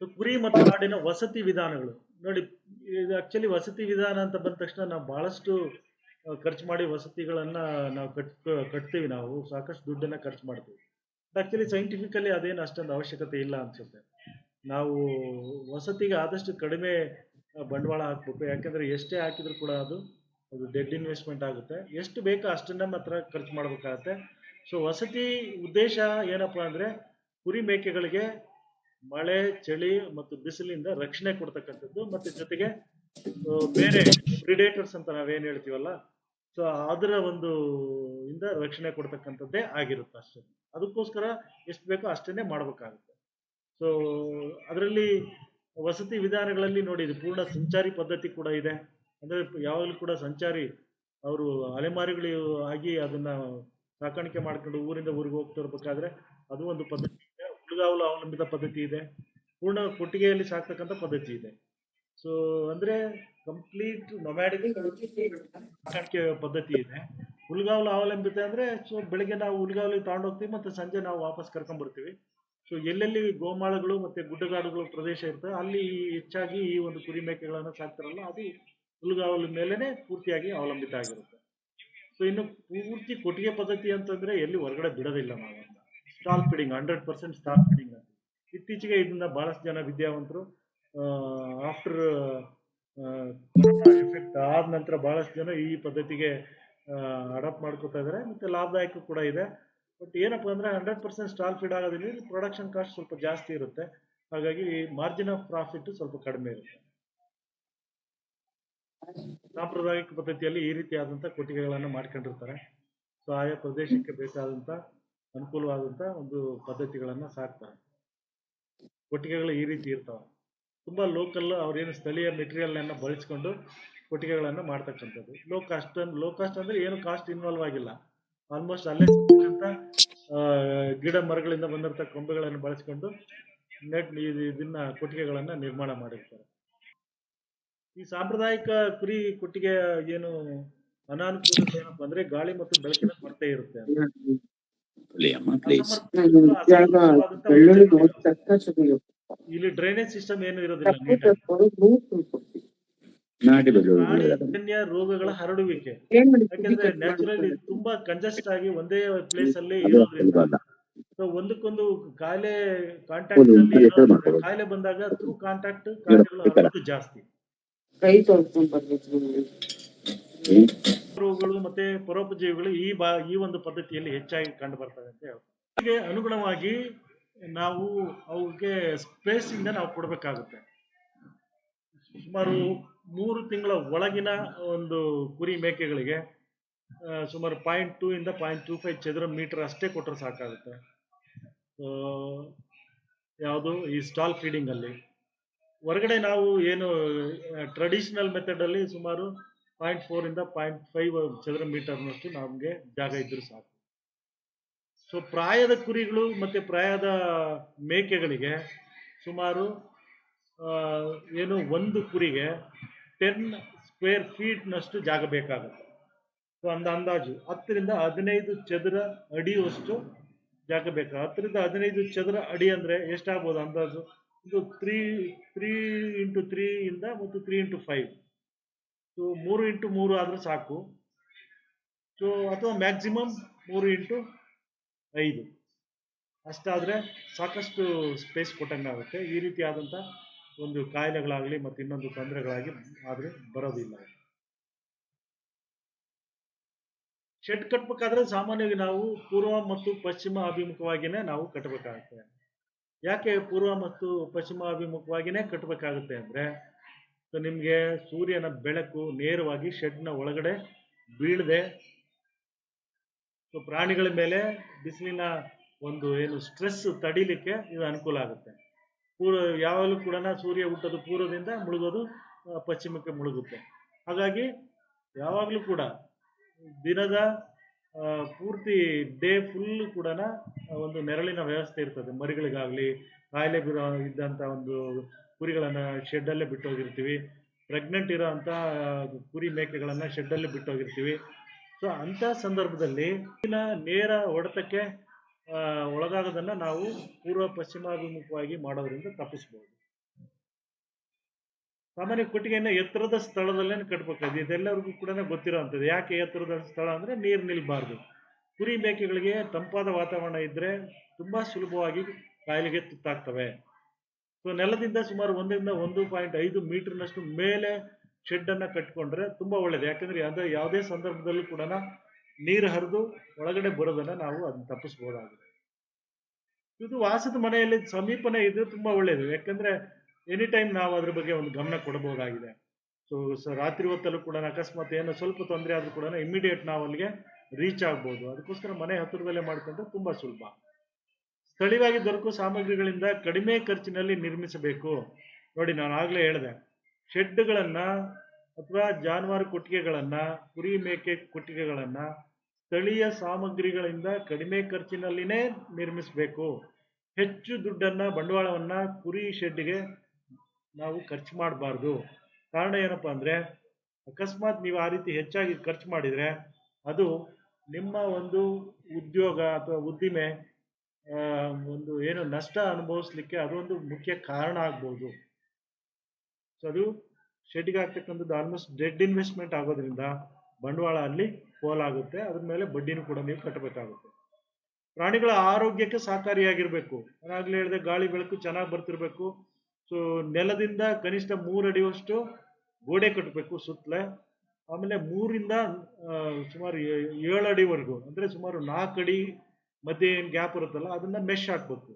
So ಕುರಿ ಮತ್ತು ಆಡಿನ ವಸತಿ ವಿಧಾನಗಳು. ನೋಡಿ, ಇದು ಆಕ್ಚುಲಿ ವಸತಿ ವಿಧಾನ ಅಂತ ಬಂದ ತಕ್ಷಣ ನಾವು ಬಹಳಷ್ಟು ಖರ್ಚು ಮಾಡಿ ವಸತಿಗಳನ್ನ ನಾವು ಕಟ್, ಕಟ್ತೀವಿ ನಾವು. ಸಾಕಷ್ಟು ದುಡ್ಡನ್ನ ಖರ್ಚು ಮಾಡ್ತೀವಿ. ಆಕ್ಚುಲಿ ಸೈಂಟಿಫಿಕಲಿ ಅದೇನು ಅಷ್ಟೊಂದು ಅವಶ್ಯಕತೆ ಇಲ್ಲ ಅನ್ಸುತ್ತೆ. ನಾವು ವಸತಿಗೆ ಆದಷ್ಟು ಕಡಿಮೆ ಬಂಡವಾಳ ಹಾಕ್ಬೇಕು. ಯಾಕಂದ್ರೆ ಎಷ್ಟೇ ಹಾಕಿದ್ರು ಕೂಡ ಅದು ಅದು ಡೆಡ್ ಇನ್ವೆಸ್ಟ್ಮೆಂಟ್ ಆಗುತ್ತೆ. ಎಷ್ಟು ಬೇಕೋ ಅಷ್ಟನ್ನ ಮಾತ್ರ ಖರ್ಚು ಮಾಡ್ಬೇಕಾಗತ್ತೆ. ಸೊ ವಸತಿ ಉದ್ದೇಶ ಏನಪ್ಪಾ ಅಂದ್ರೆ ಕುರಿ ಮೇಕೆಗಳಿಗೆ ಮಳೆ, ಚಳಿ ಮತ್ತು ಬಿಸಿಲಿಂದ ರಕ್ಷಣೆ ಕೊಡ್ತಕ್ಕಂಥದ್ದು ಮತ್ತೆ ಜೊತೆಗೆ ಬೇರೆ ಪ್ರಿಡೇಟರ್ಸ್ ಅಂತ ನಾವೇನ್ ಹೇಳ್ತೀವಲ್ಲ ಸೊ ಅದರ ಒಂದು ಇಂದ ರಕ್ಷಣೆ ಕೊಡ್ತಕ್ಕಂಥದ್ದೇ ಆಗಿರುತ್ತೆ ಅಷ್ಟೇ. ಅದಕ್ಕೋಸ್ಕರ ಎಷ್ಟು ಬೇಕೋ ಅಷ್ಟನ್ನೇ ಮಾಡ್ಬೇಕಾಗುತ್ತೆ. ಸೊ ಅದರಲ್ಲಿ ವಸತಿ ವಿಧಾನಗಳಲ್ಲಿ ನೋಡಿ, ಇದು ಪೂರ್ಣ ಸಂಚಾರಿ ಪದ್ಧತಿ ಕೂಡ ಇದೆ. ಅಂದ್ರೆ ಯಾವಾಗಲೂ ಕೂಡ ಸಂಚಾರಿ, ಅವರು ಅಲೆಮಾರಿಗಳು ಆಗಿ ಅದನ್ನ ಸಾಕಾಣಿಕೆ ಮಾಡ್ಕೊಂಡು ಊರಿಂದ ಊರಿಗೆ ಹೋಗ್ತಿರ್ಬೇಕಾದ್ರೆ ಅದು ಒಂದು ಪದ್ಧತಿ. ಹುಡುಗಾವಲು ಅವಲಂಬಿತ ಪದ್ಧತಿ ಇದೆ. ಪೂರ್ಣ ಕೊಟ್ಟಿಗೆಯಲ್ಲಿ ಸಾಕ್ತಕ್ಕಂಥ ಪದ್ಧತಿ ಇದೆ. ಸೊ ಅಂದ್ರೆ ಕಂಪ್ಲೀಟ್ ನೊಮ್ಯಾಡಿಕ್ ಸಾಕಾಣಿಕೆ ಪದ್ಧತಿ ಇದೆ. ಹುಲ್ಗಾವಲು ಅವಲಂಬಿತ ಅಂದ್ರೆ ಸೊ ಬೆಳಿಗ್ಗೆ ನಾವು ಹುಲ್ಗಾವಲಿ ತಗೊಂಡು ಹೋಗ್ತೀವಿ ಮತ್ತೆ ಸಂಜೆ ನಾವು ವಾಪಸ್ ಕರ್ಕೊಂಡ್ ಬರ್ತೀವಿ. ಸೊ ಎಲ್ಲೆಲ್ಲಿ ಗೋಮಾಳಗಳು ಮತ್ತೆ ಗುಡ್ಡಗಾಡುಗಳು ಪ್ರದೇಶ ಇರ್ತವೆ ಅಲ್ಲಿ ಹೆಚ್ಚಾಗಿ ಈ ಒಂದು ಕುರಿ ಮೇಕೆಗಳನ್ನ ಸಾಕ್ತಾರಲ್ಲ, ಅದು ಹುಲ್ಗಾವಲು ಮೇಲೆನೆ ಪೂರ್ತಿಯಾಗಿ ಅವಲಂಬಿತ ಆಗಿರುತ್ತೆ. ಸೊ ಇನ್ನು ಪೂರ್ತಿ ಕೊಟ್ಟಿಗೆ ಪದ್ಧತಿ ಅಂತಂದ್ರೆ ಎಲ್ಲಿ ಹೊರಗಡೆ ಬಿಡೋದಿಲ್ಲ ನಾವು. Stall feeding hundred percent stall feeding ಅಂತ ಇತ್ತೀಚೆಗೆ ಇದನ್ನ ಬಹಳಷ್ಟು ಜನ ವಿದ್ಯಾವಂತರು ಆಫ್ಟರ್ ಎಫೆಕ್ಟ್ ಆದ ನಂತರ ಬಹಳಷ್ಟು ಜನ ಈ ಪದ್ಧತಿಗೆ ಅಡಾಪ್ಟ್ ಮಾಡ್ಕೋತಾ ಇದ್ದಾರೆ ಮತ್ತೆ ಲಾಭದಾಯಕ ಕೂಡ ಇದೆ. ಬಟ್ ಏನಪ್ಪ ಅಂದ್ರೆ ಹಂಡ್ರೆಡ್ ಪರ್ಸೆಂಟ್ ಸ್ಟಾಲ್ ಫೀಡ್ ಆಗೋದ್ರಿಂದ ಪ್ರೊಡಕ್ಷನ್ ಕಾಸ್ಟ್ ಸ್ವಲ್ಪ ಜಾಸ್ತಿ ಇರುತ್ತೆ. ಹಾಗಾಗಿ ಮಾರ್ಜಿನ್ ಆಫ್ ಪ್ರಾಫಿಟ್ ಸ್ವಲ್ಪ ಕಡಿಮೆ ಇರುತ್ತೆ. ಸಾಂಪ್ರದಾಯಿಕ ಪದ್ಧತಿಯಲ್ಲಿ ಈ ರೀತಿಯಾದಂಥ ಕೊಟ್ಟಿಗೆಗಳನ್ನು ಮಾಡ್ಕೊಂಡಿರ್ತಾರೆ. ಸೊ ಆಯಾ ಪ್ರದೇಶಕ್ಕೆ ಬೇಕಾದಂಥ ಅನುಕೂಲವಾದಂಥ ಒಂದು ಪದ್ಧತಿಗಳನ್ನು ಸಾಕ್ತಾರೆ. ಕೊಟ್ಟಿಗೆಗಳು ಈ ರೀತಿ ಇರ್ತಾವೆ. ತುಂಬಾ ಲೋಕಲ್ ಅವ್ರೇನು ಸ್ಥಳೀಯ ಮೆಟೀರಿಯಲ್ನ ಬಳಸ್ಕೊಂಡು ಕೊಟ್ಟಿಗೆಗಳನ್ನು ಮಾಡ್ತಕ್ಕಂಥದ್ದು. ಲೋ ಕಾಸ್ಟ್ ಲೋ ಕಾಸ್ಟ್ ಅಂದ್ರೆ ಏನು ಕಾಸ್ಟ್ ಇನ್ವಾಲ್ವ್ ಆಗಿಲ್ಲ. ಆಲ್ಮೋಸ್ಟ್ ಅಲ್ಲೇ ಗಿಡ ಮರಗಳಿಂದ ಬಂದಿರತ ಕೊಂಬೆಗಳನ್ನು ಬಳಸ್ಕೊಂಡು ನೆಟ್ ಇದು- ಇದನ್ನ ಕೊಟ್ಟಿಗೆಗಳನ್ನ ನಿರ್ಮಾಣ ಮಾಡಿರ್ತಾರೆ. ಈ ಸಾಂಪ್ರದಾಯಿಕ ಕುರಿ ಕೊಟ್ಟಿಗೆ ಏನು ಅನಾನುಕೂಲತೆ ಏನಪ್ಪ ಅಂದ್ರೆ ಗಾಳಿ ಮತ್ತು ಬೆಳಕಿನ ಕೊರತೆ ಇರುತ್ತೆ ಅಮ್ಮ ಪ್ಲೀಸ್ ಜಾಗ ಬೆಳ್ಳುಳ್ಳಿ ಇಲ್ಲಿ ಡ್ರೈನೇಜ್ ಸಿಸ್ಟಮ್ ಏನು ಇರೋದಿಲ್ಲ ನೀಟಾಗಿ ನಾಟಿ. ಬೆಳ್ಳುಳ್ಳಿ ರೋಗಗಳ ಹರಡುವಿಕೆ. ಯಾಕಂದ್ರೆ ನ್ಯಾಚುರಲಿ ತುಂಬಾ ಕಂಜೆಸ್ಟ್ ಆಗಿ ಒಂದೇ ಪ್ಲೇಸ್ ಅಲ್ಲಿ ಅದು ಇರೋದ್ರಿಂದ ಅಲ್ಲ ಸೊ ಒಂದಕ್ಕೊಂದು ಕಾಯಿಲೆ ಕಾಂಟ್ಯಾಕ್ಟ್ ಅಲ್ಲಿ ಇರೋದ್ರಿಂದ. ಕಾಯಿಲೆ ಬಂದಾಗ ಥ್ರೂ ಕಾಂಟ್ಯಾಕ್ಟ್ ಕಾಯಿಲೆಗಳು ಹರಡೋದು ಜಾಸ್ತಿ. ಕೈ ತೊಳ್ಕೊಂಡ್ ಬರ್ಬೇಕು. ರೋಗಗಳು ಮತ್ತೆ ಪರೋಪಜೀವಿಗಳು ಈ ಬಾ, ಈ ಒಂದು ಪದ್ಧತಿಯಲ್ಲಿ ಹೆಚ್ಚಾಗಿ ಕಂಡು ಬರ್ತವೆ ಅಂತ ಹೇಳ್ತಾರೆ ಅನುಗುಣವಾಗಿ ನಾವು ಅವಕ್ಕೆ ಸ್ಪೇಸಿಂದ ನಾವು ಕೊಡಬೇಕಾಗುತ್ತೆ. ಸುಮಾರು ಮೂರು ತಿಂಗಳ ಒಳಗಿನ ಒಂದು ಕುರಿ ಮೇಕೆಗಳಿಗೆ ಸುಮಾರು ಪಾಯಿಂಟ್ ಟೂ ಇಂದ ಪಾಯಿಂಟ್ ಟೂ ಫೈವ್ ಚದರ ಮೀಟರ್ ಅಷ್ಟೇ ಕೊಟ್ಟರೆ ಸಾಕಾಗುತ್ತೆ. ಯಾವುದು ಈ ಸ್ಟಾಲ್ ಫೀಡಿಂಗಲ್ಲಿ ಹೊರಗಡೆ ನಾವು ಏನು ಟ್ರೆಡಿಷನಲ್ ಮೆಥಡಲ್ಲಿ ಸುಮಾರು ಪಾಯಿಂಟ್ ಇಂದ ಪಾಯಿಂಟ್ ಫೈವ್ ಚದರ ಮೀಟರ್ನಷ್ಟು ನಮಗೆ ಜಾಗ ಇದ್ದರೂ ಸಾಕು. ಸೊ ಪ್ರಾಯದ ಕುರಿಗಳು ಮತ್ತೆ ಪ್ರಾಯದ ಮೇಕೆಗಳಿಗೆ ಸುಮಾರು ಏನು ಒಂದು ಕುರಿಗೆ ಟೆನ್ ಸ್ಕ್ವೇರ್ ಫೀಟ್ನಷ್ಟು ಜಾಗ ಬೇಕಾಗುತ್ತೆ. ಸೊ ಅಂದ ಅಂದಾಜು ಹತ್ತರಿಂದ ಹದಿನೈದು ಚದರ ಅಡಿಯಷ್ಟು ಜಾಗ ಬೇಕು? ಹತ್ತರಿಂದ ಹದಿನೈದು ಚದರ ಅಡಿ ಅಂದ್ರೆ ಎಷ್ಟಾಗ್ಬೋದು ಅಂದಾಜು? ಇದು ತ್ರೀ ತ್ರೀ ಇಂಟು ಇಂದ ಮತ್ತು ತ್ರೀ ಇಂಟು ಫೈವ್ ಸೊ ಮೂರು ಇಂಟು ಮೂರು ಆದರೆ ಸಾಕು. ಸೊ ಅಥವಾ ಮ್ಯಾಕ್ಸಿಮಮ್ ಮೂರು ಇಂಟು ಐದು. ಅಷ್ಟಾದ್ರೆ ಸಾಕಷ್ಟು ಸ್ಪೇಸ್ ಕೊಟ್ಟಂಗೆ ಆಗುತ್ತೆ. ಈ ರೀತಿ ಒಂದು ಕಾಯಿಲೆಗಳಾಗಲಿ ಮತ್ತು ಇನ್ನೊಂದು ತೊಂದರೆಗಳಾಗಿ ಆದ್ರೆ ಬರೋದಿಲ್ಲ. ಶೆಡ್ ಕಟ್ಬೇಕಾದ್ರೆ ಸಾಮಾನ್ಯವಾಗಿ ನಾವು ಪೂರ್ವ ಮತ್ತು ಪಶ್ಚಿಮ ಅಭಿಮುಖವಾಗಿನೇ ನಾವು ಕಟ್ಟಬೇಕಾಗುತ್ತೆ ಯಾಕೆ ಪೂರ್ವ ಮತ್ತು ಪಶ್ಚಿಮ ಅಭಿಮುಖವಾಗಿನೇ ಕಟ್ಟಬೇಕಾಗುತ್ತೆ ಅಂದ್ರೆ ಸೊ ನಿಮಗೆ ಸೂರ್ಯನ ಬೆಳಕು ನೇರವಾಗಿ ಶೆಡ್ನ ಒಳಗಡೆ ಬೀಳದೆ ಸೊ ಪ್ರಾಣಿಗಳ ಮೇಲೆ ಬಿಸಿಲಿನ ಒಂದು ಏನು ಸ್ಟ್ರೆಸ್ ತಡಿಲಿಕ್ಕೆ ಇದು ಅನುಕೂಲ ಆಗುತ್ತೆ. ಪೂರ್ವ, ಯಾವಾಗಲೂ ಕೂಡ ಸೂರ್ಯ ಹುಟ್ಟೋದು ಪೂರ್ವದಿಂದ ಮುಳುಗೋದು ಪಶ್ಚಿಮಕ್ಕೆ ಮುಳುಗುತ್ತೆ. ಹಾಗಾಗಿ ಯಾವಾಗಲೂ ಕೂಡ ದಿನದ ಪೂರ್ತಿ ಡೇ ಫುಲ್ ಕೂಡ ಒಂದು ನೆರಳಿನ ವ್ಯವಸ್ಥೆ ಇರ್ತದೆ. ಮರಿಗಳಿಗಾಗಲಿ, ಕಾಯಿಲೆ ಬಿರೋ ಇದ್ದಂತ ಒಂದು ಕುರಿಗಳನ್ನ ಶೆಡ್ ಅಲ್ಲೇ ಬಿಟ್ಟು ಹೋಗಿರ್ತೀವಿ ಪ್ರೆಗ್ನೆಂಟ್ ಇರೋ ಅಂತ ಕುರಿ ಮೇಕೆಗಳನ್ನ ಶೆಡ್ ಬಿಟ್ಟೋಗಿರ್ತೀವಿ. ಬಿಟ್ಟು ಹೋಗಿರ್ತೀವಿ ಸೊ ಅಂತ ಸಂದರ್ಭದಲ್ಲಿ ನೇರ ಹೊಡೆತಕ್ಕೆ ಒಳಗಾಗೋದನ್ನ ನಾವು ಪೂರ್ವ ಪಶ್ಚಿಮಾಭಿಮುಖವಾಗಿ ಮಾಡೋದ್ರಿಂದ ತಪ್ಪಿಸ್ಬೋದು. ಸಾಮಾನ್ಯ ಕೊಟ್ಟಿಗೆಯನ್ನ ಎತ್ತರದ ಸ್ಥಳದಲ್ಲೇ ಕಟ್ಬೇಕಾದ್ರೆ ಇದೆಲ್ಲರಿಗೂ ಕೂಡ ಗೊತ್ತಿರೋವಂಥದ್ದು ಯಾಕೆ ಎತ್ತರದ ಸ್ಥಳ ಅಂದ್ರೆ ನೀರು ನಿಲ್ಬಾರ್ದು. ಕುರಿ ಮೇಕೆಗಳಿಗೆ ತಂಪಾದ ವಾತಾವರಣ ಇದ್ರೆ ತುಂಬಾ ಸುಲಭವಾಗಿ ಕಾಯಿಲೆಗೆ ತುತ್ತಾಗ್ತವೆ. ಸೊ ನೆಲದಿಂದ ಸುಮಾರು ಒಂದರಿಂದ ಒಂದು ಪಾಯಿಂಟ್ ಐದು ಮೀಟರ್ನಷ್ಟು ಮೇಲೆ ಶೆಡ್ ಅನ್ನ ಕಟ್ಕೊಂಡ್ರೆ ತುಂಬಾ ಒಳ್ಳೇದು. ಯಾಕಂದ್ರೆ ಯಾವುದೇ ಯಾವುದೇ ಸಂದರ್ಭದಲ್ಲೂ ಕೂಡ ನೀರು ಹರಿದು ಒಳಗಡೆ ಬರೋದನ್ನ ನಾವು ಅದನ್ನ ತಪ್ಪಿಸ್ಬೋದಾಗಿದೆ. ಇದು ವಾಸದ ಮನೆಯಲ್ಲಿ ಸಮೀಪನೇ ಇದ್ರೆ ತುಂಬಾ ಒಳ್ಳೇದು. ಯಾಕಂದ್ರೆ ಎನಿ ಟೈಮ್ ನಾವು ಅದ್ರ ಬಗ್ಗೆ ಒಂದು ಗಮನ ಕೊಡಬಹುದಾಗಿದೆ. ಸೊ ರಾತ್ರಿ ಹೊತ್ತಲ್ಲೂ ಕೂಡ ಅಕಸ್ಮಾತ್ ಏನೋ ಸ್ವಲ್ಪ ತೊಂದರೆ ಆದ್ರೂ ಕೂಡ ಇಮಿಡಿಯೇಟ್ ನಾವು ಅಲ್ಲಿಗೆ ರೀಚ್ ಆಗ್ಬೋದು. ಅದಕ್ಕೋಸ್ಕರ ಮನೆ ಹತ್ತಿರದಲ್ಲೇ ಮಾಡ್ಕೊಂಡ್ರೆ ತುಂಬಾ ಸುಲಭ. ಸ್ಥಳೀಯವಾಗಿ ದೊರಕುವ ಸಾಮಗ್ರಿಗಳಿಂದ ಕಡಿಮೆ ಖರ್ಚಿನಲ್ಲಿ ನಿರ್ಮಿಸಬೇಕು. ನೋಡಿ, ನಾನು ಆಗ್ಲೇ ಹೇಳಿದೆ. ಶೆಡ್ಗಳನ್ನ ಅಥವಾ ಜಾನುವಾರು ಕೊಟ್ಟಿಗೆಗಳನ್ನು, ಕುರಿ ಮೇಕೆ ಕೊಟ್ಟಿಗೆಗಳನ್ನು ಸ್ಥಳೀಯ ಸಾಮಗ್ರಿಗಳಿಂದ ಕಡಿಮೆ ಖರ್ಚಿನಲ್ಲಿನೇ ನಿರ್ಮಿಸಬೇಕು. ಹೆಚ್ಚು ದುಡ್ಡನ್ನ, ಬಂಡವಾಳವನ್ನ ಕುರಿ ಶೆಡ್ಗೆ ನಾವು ಖರ್ಚು ಮಾಡಬಾರ್ದು. ಕಾರಣ ಏನಪ್ಪಾ ಅಂದ್ರೆ, ಅಕಸ್ಮಾತ್ ನೀವು ಆ ರೀತಿ ಹೆಚ್ಚಾಗಿ ಖರ್ಚು ಮಾಡಿದ್ರೆ ಅದು ನಿಮ್ಮ ಒಂದು ಉದ್ಯೋಗ ಅಥವಾ ಉದ್ದಿಮೆ ಒಂದು ಏನು ನಷ್ಟ ಅನುಭವಿಸ್ಲಿಕ್ಕೆ ಅದೊಂದು ಮುಖ್ಯ ಕಾರಣ ಆಗ್ಬೋದು. ಸೊ ಅದು ಶೆಡ್ಗೆ ಆಗ್ತಕ್ಕಂಥದ್ದು ಆಲ್ಮೋಸ್ಟ್ ಡೆಡ್ ಇನ್ವೆಸ್ಟ್ಮೆಂಟ್ ಆಗೋದ್ರಿಂದ ಬಂಡವಾಳ ಅಲ್ಲಿ ಪೋಲಾಗುತ್ತೆ ಅದ್ರ ಮೇಲೆ ಬಡ್ಡಿನೂ ಕೂಡ ನೀವು ಕಟ್ಟಬೇಕಾಗುತ್ತೆ ಪ್ರಾಣಿಗಳ ಆರೋಗ್ಯಕ್ಕೆ ಸಹಕಾರಿಯಾಗಿರ್ಬೇಕು. ನಾನಾಗ್ಲೇ ಹೇಳಿದೆ ಗಾಳಿ ಬೆಳಕು ಚೆನ್ನಾಗಿ ಬರ್ತಿರ್ಬೇಕು. ಸೊ ನೆಲದಿಂದ ಕನಿಷ್ಠ ಮೂರು ಅಡಿಯಷ್ಟು ಗೋಡೆ ಕಟ್ಟಬೇಕು ಸುತ್ತಲೇ. ಆಮೇಲೆ ಮೂರಿಂದ ಸುಮಾರು ಏಳು ಅಡಿವರೆಗೂ, ಅಂದ್ರೆ ಸುಮಾರು ನಾಲ್ಕು ಅಡಿ ಮಧ್ಯೆ ಏನು ಗ್ಯಾಪ್ ಇರುತ್ತಲ್ಲ, ಅದನ್ನ ಮೆಶ್ ಹಾಕ್ಬೇಕು.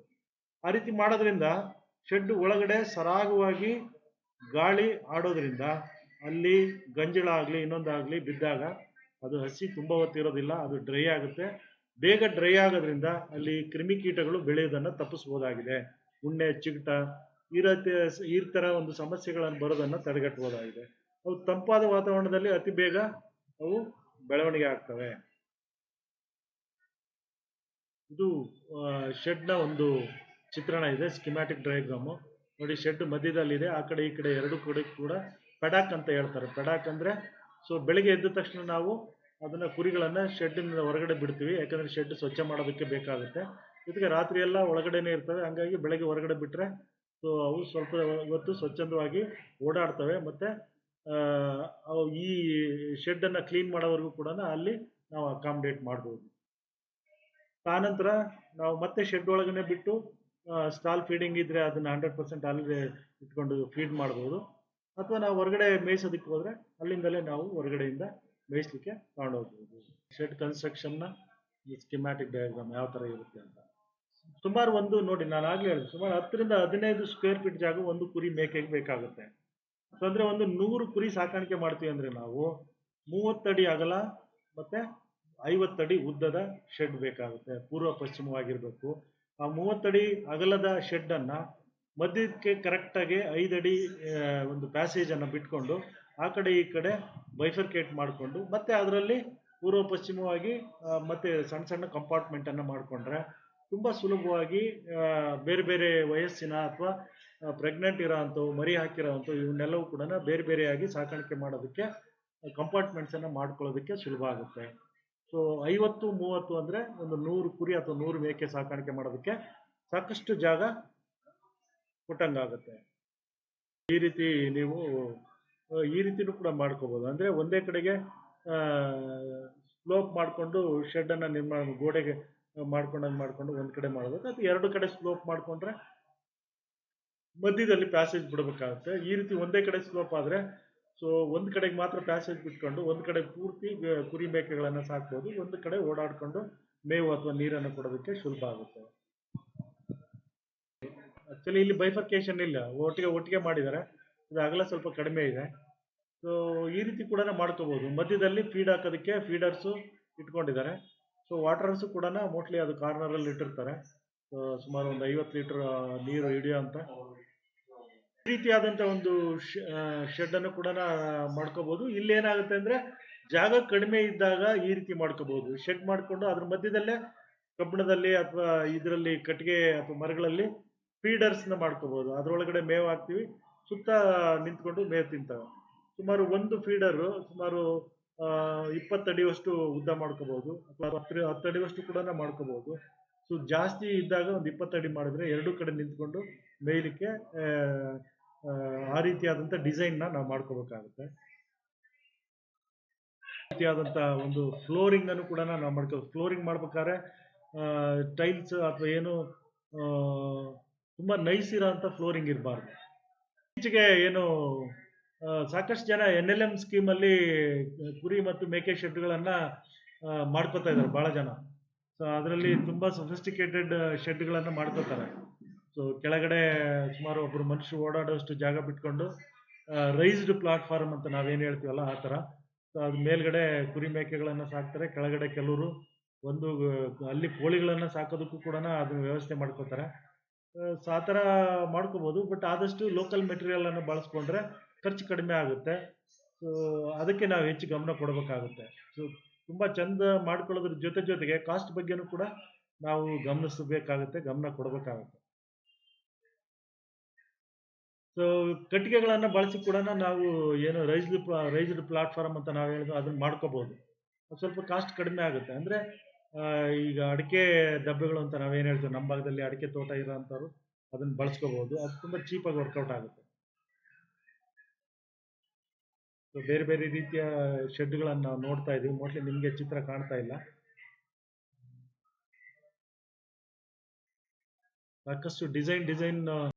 ಆ ರೀತಿ ಮಾಡೋದ್ರಿಂದ ಶೆಡ್ ಒಳಗಡೆ ಸರಾಗವಾಗಿ ಗಾಳಿ ಆಡೋದ್ರಿಂದ ಅಲ್ಲಿ ಗಂಜಳ ಆಗಲಿ ಇನ್ನೊಂದಾಗ್ಲಿ ಬಿದ್ದಾಗ ಅದು ಹಸಿ ತುಂಬಾ ಹೊತ್ತಿರೋದಿಲ್ಲ, ಅದು ಡ್ರೈ ಆಗುತ್ತೆ. ಬೇಗ ಡ್ರೈ ಆಗೋದ್ರಿಂದ ಅಲ್ಲಿ ಕ್ರಿಮಿಕೀಟಗಳು ಬೆಳೆಯೋದನ್ನು ತಪ್ಪಿಸ್ಬೋದಾಗಿದೆ. ಉಣ್ಣೆ, ಚಿಗಟ ಈ ರೀತಿ ಈ ಥರ ಒಂದು ಸಮಸ್ಯೆಗಳನ್ನು ಬರೋದನ್ನ ತಡೆಗಟ್ಟಬಹುದಾಗಿದೆ ಅವು ತಂಪಾದ ವಾತಾವರಣದಲ್ಲಿ ಅತಿ ಬೇಗ ಅವು ಬೆಳವಣಿಗೆ ಆಗ್ತವೆ. ಇದು ಶೆಡ್ನ ಒಂದು ಚಿತ್ರಣ ಇದೆ ಸ್ಕಿಮ್ಯಾಟಿಕ್ ಡಯಾಗ್ರಾಮು ನೋಡಿ ಶೆಡ್ ಮಧ್ಯದಲ್ಲಿದೆ, ಆ ಕಡೆ ಈ ಕಡೆ ಎರಡು ಕಡೆ ಕೂಡ ಪೆಡಾಕ್ ಅಂತ ಹೇಳ್ತಾರೆ. ಪೆಡಾಕ್ ಅಂದ್ರೆ ಸೊ ಬೆಳಿಗ್ಗೆ ಎದ್ದ ತಕ್ಷಣ ನಾವು ಅದನ್ನ ಕುರಿಗಳನ್ನ ಶೆಡ್ಡಿಂದ ಹೊರಗಡೆ ಬಿಡ್ತೀವಿ. ಯಾಕಂದ್ರೆ ಶೆಡ್ ಸ್ವಚ್ಛ ಮಾಡೋದಕ್ಕೆ ಬೇಕಾಗುತ್ತೆ. ಜೊತೆಗೆ ರಾತ್ರಿ ಎಲ್ಲ ಒಳಗಡೆನೆ ಇರ್ತವೆ. ಹಂಗಾಗಿ ಬೆಳಗ್ಗೆ ಹೊರಗಡೆ ಬಿಟ್ರೆ ಸೊ ಅವು ಸ್ವಲ್ಪ ಇವತ್ತು ಸ್ವಚ್ಛಂದವಾಗಿ ಓಡಾಡ್ತವೆ. ಮತ್ತೆ ಈ ಶೆಡ್ ಅನ್ನ ಕ್ಲೀನ್ ಮಾಡೋವರೆಗೂ ಕೂಡ ಅಲ್ಲಿ ನಾವು ಅಕಾಮಡೇಟ್ ಮಾಡ್ಬೋದು. ಆನಂತರ ನಾವು ಮತ್ತೆ ಶೆಡ್ ಒಳಗನೆ ಬಿಟ್ಟು ಸ್ಟಾಲ್ ಫೀಡಿಂಗ್ ಇದ್ರೆ ಅದನ್ನ ಹಂಡ್ರೆಡ್ ಪರ್ಸೆಂಟ್ ಅಲ್ಲೇ ಇಟ್ಕೊಂಡು ಫೀಡ್ ಮಾಡ್ಬೋದು. ಅಥವಾ ನಾವು ಹೊರಗಡೆ ಮೇಯಿಸೋದಕ್ಕೆ ಹೋದ್ರೆ ಅಲ್ಲಿಂದಲೇ ನಾವು ಹೊರಗಡೆಯಿಂದ ಮೇಯಿಸಲಿಕ್ಕೆ ಹೋಗ್ಬೋದು ಶೆಡ್ ಕನ್ಸ್ಟ್ರಕ್ಷನ್ನ ಸ್ಕಿಮ್ಯಾಟಿಕ್ ಡಯಾಗ್ರಾಮ್ ಯಾವ ತರ ಇರುತ್ತೆ ಅಂತ. ಸುಮಾರು ಒಂದು ನೋಡಿ, ನಾನು ಆಗ್ಲೇ ಹೇಳಿದೆ, ಸುಮಾರು ಹತ್ತರಿಂದ ಹದಿನೈದು ಸ್ಕ್ವೇರ್ ಫೀಟ್ ಜಾಗ ಒಂದು ಕುರಿ ಮೇಕೆಗೆ ಬೇಕಾಗುತ್ತೆ. ಅಂದ್ರೆ ಒಂದು ನೂರು ಕುರಿ ಸಾಕಾಣಿಕೆ ಮಾಡ್ತೀವಿ ಅಂದ್ರೆ ನಾವು ಮೂವತ್ತಡಿ ಅಗಲ ಮತ್ತೆ ಐವತ್ತಡಿ ಉದ್ದದ ಶೆಡ್ ಬೇಕಾಗುತ್ತೆ, ಪೂರ್ವ ಪಶ್ಚಿಮವಾಗಿರಬೇಕು. ಆ ಮೂವತ್ತಡಿ ಅಗಲದ ಶೆಡ್ ಅನ್ನ ಮಧ್ಯಕ್ಕೆ ಕರೆಕ್ಟಾಗಿ ಐದಡಿ ಒಂದು ಪ್ಯಾಸೇಜನ್ನು ಬಿಟ್ಕೊಂಡು ಆ ಕಡೆ ಈ ಕಡೆ ಬೈಫರ್ಕೇಟ್ ಮಾಡಿಕೊಂಡು, ಮತ್ತೆ ಅದರಲ್ಲಿ ಪೂರ್ವ ಪಶ್ಚಿಮವಾಗಿ ಮತ್ತೆ ಸಣ್ಣ ಸಣ್ಣ ಕಂಪಾರ್ಟ್ಮೆಂಟ್ ಮಾಡಿಕೊಂಡ್ರೆ ತುಂಬ ಸುಲಭವಾಗಿ ಬೇರೆ ಬೇರೆ ವಯಸ್ಸಿನ ಅಥವಾ ಪ್ರೆಗ್ನೆಂಟ್ ಇರೋ ಅಂಥವು ಮರಿ ಹಾಕಿರೋ ಅಂಥವು ಇವನ್ನೆಲ್ಲವೂ ಕೂಡ ಬೇರೆ ಬೇರೆಯಾಗಿ ಸಾಕಾಣಿಕೆ ಮಾಡೋದಕ್ಕೆ ಕಂಪಾರ್ಟ್ಮೆಂಟ್ಸ್ ಅನ್ನ ಮಾಡ್ಕೊಳ್ಳೋದಕ್ಕೆ ಸುಲಭ ಆಗುತ್ತೆ. ಸೊ ಐವತ್ತು, ಮೂವತ್ತು ಅಂದ್ರೆ ಒಂದು ನೂರು ಕುರಿ ಅಥವಾ ನೂರು ಮೇಕೆ ಸಾಕಾಣಿಕೆ ಮಾಡೋದಕ್ಕೆ ಸಾಕಷ್ಟು ಜಾಗ ಕೊಟ್ಟಂಗಾಗುತ್ತೆ ಈ ರೀತಿ ನೀವು, ಈ ರೀತಿನೂ ಕೂಡ ಮಾಡ್ಕೋಬಹುದು ಅಂದ್ರೆ ಒಂದೇ ಕಡೆಗೆ ಸ್ಲೋಪ್ ಮಾಡಿಕೊಂಡು ಶೆಡ್ ಅನ್ನ ನಿರ್ಮಾಣ, ಗೋಡೆಗೆ ಮಾಡ್ಕೊಂಡಂಗೆ ಮಾಡ್ಕೊಂಡು ಒಂದ್ ಕಡೆ ಮಾಡಬೇಕು ಅಥವಾ ಎರಡು ಕಡೆ ಸ್ಲೋಪ್ ಮಾಡ್ಕೊಂಡ್ರೆ ಮಧ್ಯದಲ್ಲಿ ಪ್ಯಾಸೇಜ್ ಬಿಡಬೇಕಾಗುತ್ತೆ. ಈ ರೀತಿ ಒಂದೇ ಕಡೆ ಸ್ಲೋಪ್ ಆದ್ರೆ ಸೊ ಒಂದು ಕಡೆಗೆ ಮಾತ್ರ ಪ್ಯಾಸೇಜ್ ಬಿಟ್ಕೊಂಡು, ಒಂದು ಕಡೆ ಪೂರ್ತಿ ಕುರಿ ಮೇಕೆಗಳನ್ನು ಸಾಕ್ಬೋದು, ಒಂದು ಕಡೆ ಓಡಾಡ್ಕೊಂಡು ಮೇವು ಅಥವಾ ನೀರನ್ನು ಕೊಡೋದಕ್ಕೆ ಸುಲಭ ಆಗುತ್ತೆ. ಆಕ್ಚುಲಿ ಇಲ್ಲಿ ಬೈಫರ್ಕೇಶನ್ ಇಲ್ಲ. ಒಟ್ಟಿಗೆ ಒಟ್ಟಿಗೆ ಮಾಡಿದ್ದಾರೆ. ಇದು ಅಗಲ ಸ್ವಲ್ಪ ಕಡಿಮೆ ಇದೆ. ಸೊ ಈ ರೀತಿ ಕೂಡ ಮಾಡ್ಕೋಬಹುದು ಮಧ್ಯದಲ್ಲಿ ಫೀಡ್ ಹಾಕೋದಕ್ಕೆ ಫೀಡರ್ಸು ಇಟ್ಕೊಂಡಿದ್ದಾರೆ. ಸೊ ವಾಟರ್ಸು ಕೂಡ ಮೋಸ್ಟ್ಲಿ ಅದು ಕಾರ್ನರಲ್ಲಿ ಇಟ್ಟಿರ್ತಾರೆ. ಸುಮಾರು ಒಂದು ಐವತ್ತು ಲೀಟರ್ ನೀರು ಹಿಡಿಯೋ ಅಂತ ಈ ರೀತಿಯಾದಂತ ಒಂದು ಶೆಡ್ ಅನ್ನು ಕೂಡ ಮಾಡ್ಕೋಬೋದು. ಇಲ್ಲಿ ಏನಾಗುತ್ತೆ ಅಂದ್ರೆ ಜಾಗ ಕಡಿಮೆ ಇದ್ದಾಗ ಈ ರೀತಿ ಮಾಡ್ಕೋಬೋದು. ಶೆಡ್ ಮಾಡಿಕೊಂಡು ಅದ್ರ ಮಧ್ಯದಲ್ಲೇ ಕಬ್ಬಿಣದಲ್ಲಿ ಅಥವಾ ಇದರಲ್ಲಿ ಕಟ್ಟಿಗೆ ಅಥವಾ ಮರಗಳಲ್ಲಿ ಫೀಡರ್ಸ್ ಮಾಡ್ಕೋಬೋದು. ಅದರೊಳಗಡೆ ಮೇವು ಹಾಕ್ತೀವಿ. ಸುತ್ತ ನಿಂತ್ಕೊಂಡು ಮೇವು ತಿಂತಾವೆ. ಸುಮಾರು ಒಂದು ಫೀಡರ್ ಸುಮಾರು ಆ, ಇಪ್ಪತ್ತಡಿಯಷ್ಟು ಉದ್ದ ಮಾಡ್ಕೋಬಹುದು ಅಥವಾ ಹತ್ತು ಹತ್ತಡಿಯಷ್ಟು ಕೂಡ ಮಾಡ್ಕೋಬಹುದು ಸೊ ಜಾಸ್ತಿ ಇದ್ದಾಗ ಒಂದು ಇಪ್ಪತ್ತಡಿ ಮಾಡಿದ್ರೆ ಎರಡು ಕಡೆ ನಿಂತ್ಕೊಂಡು ಮೇಯ್ಲಿಕ್ಕೆ ಆ, ರೀತಿಯಾದಂಥ ಡಿಸೈನ್ನ ನಾವು ಮಾಡ್ಕೋಬೇಕಾಗುತ್ತೆ. ರೀತಿಯಾದಂಥ ಒಂದು ಫ್ಲೋರಿಂಗ್ ಅನ್ನು ಕೂಡ ನಾವು ಮಾಡ್ಕೋ ಫ್ಲೋರಿಂಗ್ ಮಾಡ್ಬೇಕಾದ್ರೆ ಟೈಲ್ಸ್ ಅಥವಾ ಏನು ತುಂಬ ತುಂಬಾ ನೈಸ್ ಇರೋಂಥ ಫ್ಲೋರಿಂಗ್ ಇರಬಾರ್ದು. ಇತ್ತೀಚೆಗೆ ಏನು ಸಾಕಷ್ಟು ಜನ ಎನ್ ಎಲ್ ಎಂ ಸ್ಕೀಮಲ್ಲಿ ಕುರಿ ಮತ್ತು ಮೇಕೆ ಶೆಡ್ಗಳನ್ನು ಮಾಡ್ಕೋತಾ ಇದ್ದಾರೆ ಭಾಳ ಜನ. ಸೊ ಅದರಲ್ಲಿ ತುಂಬಾ ಸೊಫಿಸ್ಟಿಕೇಟೆಡ್ ಶೆಡ್ಗಳನ್ನು ಮಾಡ್ಕೋತಾರೆ. ಸೊ ಕೆಳಗಡೆ ಸುಮಾರು ಒಬ್ಬರು ಮನುಷ್ಯರು ಓಡಾಡೋಷ್ಟು ಜಾಗ ಬಿಟ್ಕೊಂಡು ರೈಸ್ಡ್ ಪ್ಲಾಟ್ಫಾರ್ಮ್ ಅಂತ ನಾವೇನು ಹೇಳ್ತೀವಲ್ಲ ಆ ಥರ ಸೊ ಅದು ಮೇಲ್ಗಡೆ ಕುರಿ ಮೇಕೆಗಳನ್ನು ಸಾಕ್ತಾರೆ, ಕೆಳಗಡೆ ಕೆಲವರು ಒಂದು, ಅಲ್ಲಿ ಕೋಳಿಗಳನ್ನು ಸಾಕೋದಕ್ಕೂ ಕೂಡ ಅದನ್ನು ವ್ಯವಸ್ಥೆ ಮಾಡ್ಕೋತಾರೆ ಸೊ, ಆ ಥರ ಮಾಡ್ಕೋಬೋದು ಬಟ್ ಆದಷ್ಟು ಲೋಕಲ್ ಮೆಟೀರಿಯಲನ್ನು ಬಳಸ್ಕೊಂಡ್ರೆ ಖರ್ಚು ಕಡಿಮೆ ಆಗುತ್ತೆ. ಸೊ ಅದಕ್ಕೆ ನಾವು ಹೆಚ್ಚು ಗಮನ ಕೊಡಬೇಕಾಗುತ್ತೆ. ಸೊ ತುಂಬ ಚೆಂದ ಮಾಡ್ಕೊಳ್ಳೋದ್ರ ಜೊತೆ ಜೊತೆಗೆ ಕಾಸ್ಟ್ ಬಗ್ಗೆನೂ ಕೂಡ ನಾವು ಗಮನಿಸಬೇಕಾಗುತ್ತೆ, ಗಮನ ಕೊಡಬೇಕಾಗುತ್ತೆ. ಸೊ ಕಟ್ಟಿಗೆಗಳನ್ನು ಬಳಸಿ ಕೂಡ ನಾವು ಏನು ರೈಸ್ಡ್ ರೈಸ್ಡ್ ಪ್ಲಾಟ್ಫಾರ್ಮ್ ಅಂತ ನಾವು ಹೇಳಿದ್ರು ಅದನ್ನ ಮಾಡ್ಕೋಬೋದು. ಸ್ವಲ್ಪ ಕಾಸ್ಟ್ ಕಡಿಮೆ ಆಗುತ್ತೆ. ಅಂದರೆ ಈಗ ಅಡಿಕೆ ಡಬ್ಬೆಗಳು ಅಂತ ನಾವೇನು ಹೇಳ್ತೀವಿ ನಮ್ಮ ಭಾಗದಲ್ಲಿ ಅಡಿಕೆ ತೋಟ ಇರೋಂಥವ್ರು ಅದನ್ನ ಬಳಸ್ಕೋಬೋದು. ಅದು ತುಂಬ ಚೀಪಾಗಿ ವರ್ಕೌಟ್ ಆಗುತ್ತೆ. ಸೊ ಬೇರೆ ಬೇರೆ ರೀತಿಯ ಶೆಡ್ಗಳನ್ನು ನಾವು ನೋಡ್ತಾ ಇದೀವಿ. ಮೋಸ್ಟ್ಲಿ ನಿಮಗೆ ಚಿತ್ರ ಕಾಣ್ತಾ ಇಲ್ಲ. ಸಾಕಷ್ಟು ಡಿಸೈನ್ ಡಿಸೈನ್